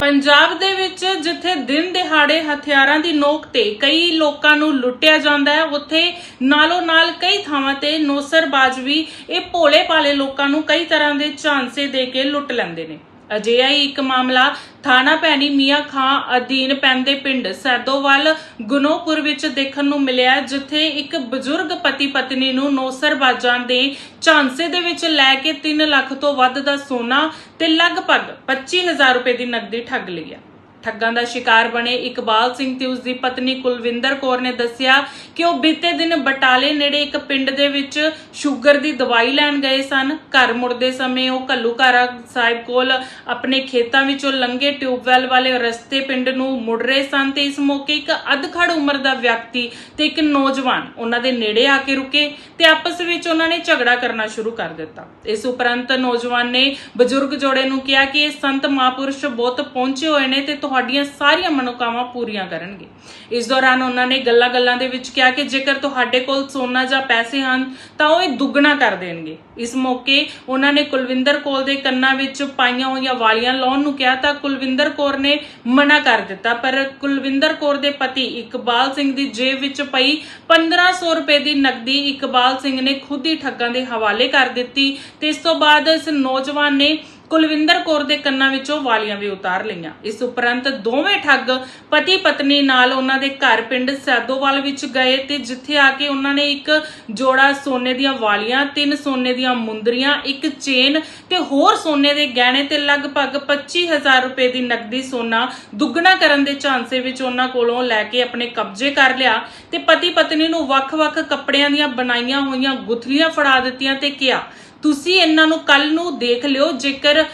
ਪੰਜਾਬ ਦੇ ਵਿੱਚ ਜਿੱਥੇ ਦਿਨ ਦਿਹਾੜੇ ਹਥਿਆਰਾਂ ਦੀ ਨੋਕ ਤੇ ਕਈ ਲੋਕਾਂ ਨੂੰ ਲੁੱਟਿਆ ਜਾਂਦਾ ਹੈ, ਉੱਥੇ ਨਾਲੋਂ ਨਾਲ ਕਈ ਥਾਵਾਂ ਤੇ ਨੌਸਰਬਾਜ਼ ਵੀ ਇਹ ਭੋਲੇ ਭਾਲੇ ਲੋਕਾਂ ਨੂੰ ਕਈ ਤਰ੍ਹਾਂ ਦੇ ਝਾਂਸੇ ਦੇ ਕੇ ਲੁੱਟ ਲੈਂਦੇ ਨੇ। ਅਜਿਹਾ ਹੀ ਇੱਕ ਮਾਮਲਾ ਥਾਣਾ ਭੈਣੀ ਮੀਆਂ ਖਾਂ ਅਧੀਨ ਪੈਂਦੇ ਪਿੰਡ ਸੈਦੋਵਾਲ, ਗੁਨੋਪੁਰ ਵਿੱਚ ਦੇਖਣ ਨੂੰ ਮਿਲਿਆ ਜਿੱਥੇ ਇੱਕ ਬਜ਼ੁਰਗ ਪਤੀ ਪਤਨੀ ਨੂੰ ਨੌਸਰਬਾਜ਼ਾਂ ਦੇ ਝਾਂਸੇ ਦੇ ਵਿੱਚ ਲੈ ਕੇ 3 ਲੱਖ ਤੋਂ ਵੱਧ ਦਾ ਸੋਨਾ ਤੇ ਲਗਭਗ 25000 ਰੁਪਏ ਦੀ ਨਕਦੀ ਠੱਗ ਲਈ ਹੈ। ਠੱਗਾਂ ਦਾ ਸ਼ਿਕਾਰ ਬਣੇ ਇਕਬਾਲ ਸਿੰਘ ਤੇ ਉਸ ਦੀ ਪਤਨੀ ਕੁਲਵਿੰਦਰ ਕੌਰ ਨੇ ਦੱਸਿਆ ਕਿ ਉਹ ਬੀਤੇ ਦਿਨ ਬਟਾਲੇ ਨੇੜੇ ਇੱਕ ਪਿੰਡ ਦੇ ਵਿੱਚ ਸ਼ੂਗਰ ਦੀ ਦਵਾਈ ਲੈਣ ਗਏ ਸਨ। ਘਰ ਮੁੜਦੇ ਸਮੇਂ ਉਹ ਘੱਲੂਘਾਰਾ ਸਾਹਿਬ ਕੋਲ ਆਪਣੇ ਖੇਤਾਂ ਵਿੱਚੋਂ ਲੰਘੇ ਟਿਊਬਵੈਲ ਵਾਲੇ ਰਸਤੇ ਪਿੰਡ ਨੂੰ ਮੁੜ ਰਹੇ ਸਨ ਤੇ ਇਸ ਮੌਕੇ ਇੱਕ ਅਧਖੜ ਉਮਰ ਦਾ ਵਿਅਕਤੀ ਤੇ ਇੱਕ ਨੌਜਵਾਨ ਉਹਨਾਂ ਦੇ ਨੇੜੇ ਆ ਕੇ ਰੁਕੇ ਤੇ ਆਪਸ ਵਿੱਚ ਉਹਨਾਂ ਨੇ ਝਗੜਾ ਕਰਨਾ ਸ਼ੁਰੂ ਕਰ ਦਿੱਤਾ। ਇਸ ਉਪਰੰਤ ਨੌਜਵਾਨ ਨੇ ਬਜ਼ੁਰਗ ਜੋੜੇ ਨੂੰ ਕਿਹਾ ਕਿ ਇਹ ਸੰਤ ਮਹਾਪੁਰਸ਼ ਬਹੁਤ ਪਹੁੰਚੇ ਹੋਏ ਨੇ ਤੇ ਤੁਹਾਡੀਆਂ ਸਾਰੀਆਂ ਮਨੋਕਾਵਾਂ ਪੂਰੀਆਂ ਕਰਨਗੇ। ਇਸ ਦੌਰਾਨ ਉਹਨਾਂ ਨੇ ਗੱਲਾਂ-ਗੱਲਾਂ ਦੇ ਵਿੱਚ ਕਿਹਾ ਕਿ ਜੇਕਰ ਤੁਹਾਡੇ ਕੋਲ ਸੋਨਾ ਜਾਂ ਪੈਸੇ ਹਨ, ਤਾਂ ਉਹ ਇਹ ਦੁੱਗਣਾ ਕਰ ਦੇਣਗੇ। ਇਸ ਮੌਕੇ ਉਹਨਾਂ ਨੇ ਕੁਲਵਿੰਦਰ ਕੌਰ ਦੇ ਕੰਨਾਂ ਵਿੱਚ ਪਾਈਆਂ ਹੋਈਆਂ ਵਾਲੀਆਂ ਲਾਉਣ ਨੂੰ ਕਿਹਾ ਤਾਂ ਕੁਲਵਿੰਦਰ ਕੌਰ ਨੇ ਮਨਾ ਕਰ ਦਿੱਤਾ। ਪਰ ਕੁਲਵਿੰਦਰ ਕੌਰ ਦੇ ਪਤੀ ਇਕਬਾਲ ਸਿੰਘ ਦੀ ਜੇਬ ਵਿੱਚ ਪਈ 1500 ਰੁਪਏ ਦੀ ਨਕਦੀ ਇਕਬਾਲ ਸਿੰਘ ਨੇ ਖੁਦ ਹੀ ਠੱਗਾਂ ਦੇ ਹਵਾਲੇ ਕਰ ਦਿੱਤੀ ਤੇ ਇਸ ਤੋਂ ਬਾਅਦ ਇਸ ਨੌਜਵਾਨ ਨੇ ਕੁਲਵਿੰਦਰ ਕੌਰ ਦੇ ਕੰਨਾਂ ਵਿੱਚੋਂ ਵਾਲੀਆਂ ਵੀ ਉਤਾਰ ਲਈਆਂ। ਇਸ ਉਪਰੰਤ ਦੋਵੇਂ ਠੱਗ ਪਤੀ ਪਤਨੀ ਨਾਲ ਉਹਨਾਂ ਦੇ ਘਰ ਪਿੰਡ ਸੈਦੋਵਾਲ ਵਿੱਚ ਗਏ ਤੇ ਜਿੱਥੇ ਆ ਕੇ ਉਹਨਾਂ ਨੇ ਇੱਕ ਜੋੜਾ ਸੋਨੇ ਦੀਆਂ ਵਾਲੀਆਂ, ਤਿੰਨ ਸੋਨੇ ਦੀਆਂ ਮੁੰਦਰੀਆਂ, ਇੱਕ ਚੇਨ ਤੇ ਹੋਰ ਸੋਨੇ ਦੇ ਗਹਿਣੇ ਤੇ ਲਗਭਗ 25000 ਰੁਪਏ ਦੀ ਨਕਦੀ ਸੋਨਾ ਦੁੱਗਣਾ ਕਰਨ ਦੇ ਝਾਂਸੇ ਵਿੱਚ ਉਹਨਾਂ ਕੋਲੋਂ ਲੈ ਕੇ ਆਪਣੇ ਕਬਜ਼ੇ ਕਰ ਲਿਆ ਤੇ ਪਤੀ ਪਤਨੀ ਨੂੰ ਵੱਖ-ਵੱਖ ਕੱਪੜਿਆਂ ਦੀਆਂ ਬਣਾਈਆਂ ਹੋਈਆਂ ਗੁਥਲੀਆਂ ਫੜਾ ਦਿੱਤੀਆਂ ਤੇ ਕਿਹਾ ਤੁਸੀਂ ਇਹਨਾਂ ਨੂੰ ਕੱਲ ਨੂੰ ਦੇਖ ਲਿਓ, ਜੇਕਰ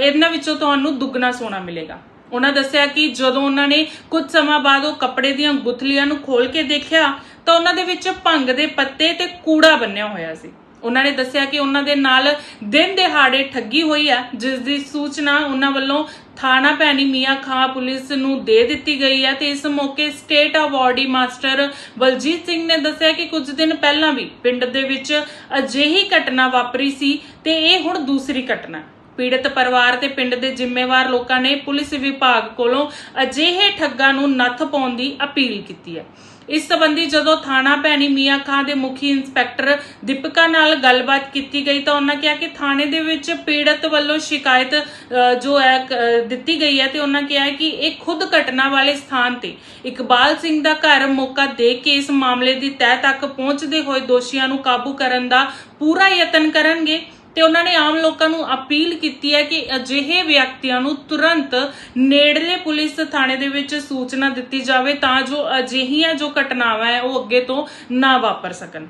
ਇਹਨਾਂ ਵਿੱਚੋਂ ਤੁਹਾਨੂੰ ਦੁੱਗਣਾ ਸੋਨਾ ਮਿਲੇਗਾ। ਉਹਨਾਂ ਦੱਸਿਆ ਕਿ ਜਦੋਂ ਉਹਨਾਂ ਨੇ ਕੁਝ ਸਮਾਂ ਬਾਅਦ ਉਹ ਕੱਪੜੇ ਦੀਆਂ ਗੁਥਲੀਆਂ ਨੂੰ ਖੋਲ ਕੇ ਦੇਖਿਆ, ਤਾਂ ਉਹਨਾਂ ਦੇ ਵਿੱਚ ਭੰਗ ਦੇ ਪੱਤੇ ਤੇ ਕੂੜਾ ਬੰਨਿਆ ਹੋਇਆ ਸੀ। ਉਹਨਾਂ ਨੇ ਦੱਸਿਆ ਕਿ ਉਹਨਾਂ ਦੇ ਨਾਲ ਦਿਨ ਦਿਹਾੜੇ ਠੱਗੀ ਹੋਈ ਹੈ ਜਿਸ ਦੀ ਸੂਚਨਾ ਉਹਨਾਂ ਵੱਲੋਂ ਥਾਣਾ ਭੈਣੀ ਮੀਆਂ ਖਾਂ ਪੁਲਿਸ ਨੂੰ ਦੇ ਦਿੱਤੀ ਗਈ ਹੈ ਤੇ ਇਸ ਮੌਕੇ state awardee master Baljit Singh ਨੇ ਦੱਸਿਆ ਕਿ ਕੁਝ ਦਿਨ ਪਹਿਲਾਂ ਵੀ ਪਿੰਡ ਦੇ ਵਿੱਚ ਅਜਿਹੀ ਘਟਨਾ ਵਾਪਰੀ ਸੀ ਤੇ ਇਹ ਹੁਣ ਦੂਸਰੀ ਘਟਨਾ। ਪੀੜਤ ਪਰਿਵਾਰ ਤੇ ਪਿੰਡ ਦੇ ਜ਼ਿੰਮੇਵਾਰ ਲੋਕਾਂ ਨੇ ਪੁਲਿਸ ਵਿਭਾਗ ਕੋਲੋਂ ਅਜਿਹੇ ਠੱਗਾਂ ਨੂੰ ਨੱਥ ਪਾਉਣ ਦੀ ਅਪੀਲ ਕੀਤੀ ਹੈ। ਇਸ ਸਬੰਧੀ ਜਦੋਂ ਥਾਣਾ ਭੈਣੀ ਮੀਆਂ ਖਾਂ ਦੇ ਮੁਖੀ ਇੰਸਪੈਕਟਰ ਦੀਪਕਾ ਨਾਲ ਗੱਲਬਾਤ ਕੀਤੀ ਗਈ ਤਾਂ ਉਹਨਾਂ ਕਿਹਾ ਕਿ ਥਾਣੇ ਦੇ ਵਿੱਚ ਪੀੜਤ ਵੱਲੋਂ ਸ਼ਿਕਾਇਤ ਜੋ ਹੈ ਦਿੱਤੀ ਗਈ ਹੈ ਤੇ ਉਹਨਾਂ ਕਿਹਾ ਕਿ ਇਹ ਖੁਦ ਘਟਨਾ ਵਾਲੇ ਸਥਾਨ ਤੇ ਇਕਬਾਲ ਸਿੰਘ ਦਾ ਘਰ ਮੌਕਾ ਦੇ ਕੇ ਇਸ ਮਾਮਲੇ ਦੀ ਤਹਿ ਤੱਕ ਪਹੁੰਚਦੇ ਹੋਏ ਦੋਸ਼ੀਆਂ ਨੂੰ ਕਾਬੂ ਕਰਨ ਦਾ ਪੂਰਾ ਯਤਨ ਕਰਨਗੇ। ਤੇ ਉਹਨਾਂ ਨੇ ਆਮ ਲੋਕਾਂ ਨੂੰ ਅਪੀਲ ਕੀਤੀ ਹੈ ਕਿ ਅਜਿਹੇ ਵਿਅਕਤੀਆਂ ਨੂੰ ਤੁਰੰਤ ਨੇੜਲੇ ਪੁਲਿਸ ਥਾਣੇ ਦੇ ਵਿੱਚ ਸੂਚਨਾ ਦਿੱਤੀ ਜਾਵੇ ਤਾਂ ਜੋ ਅਜਿਹੀਆਂ ਜੋ ਘਟਨਾਵਾਂ ਹੈ ਉਹ ਅੱਗੇ ਤੋਂ ਨਾ ਵਾਪਰ ਸਕਣ।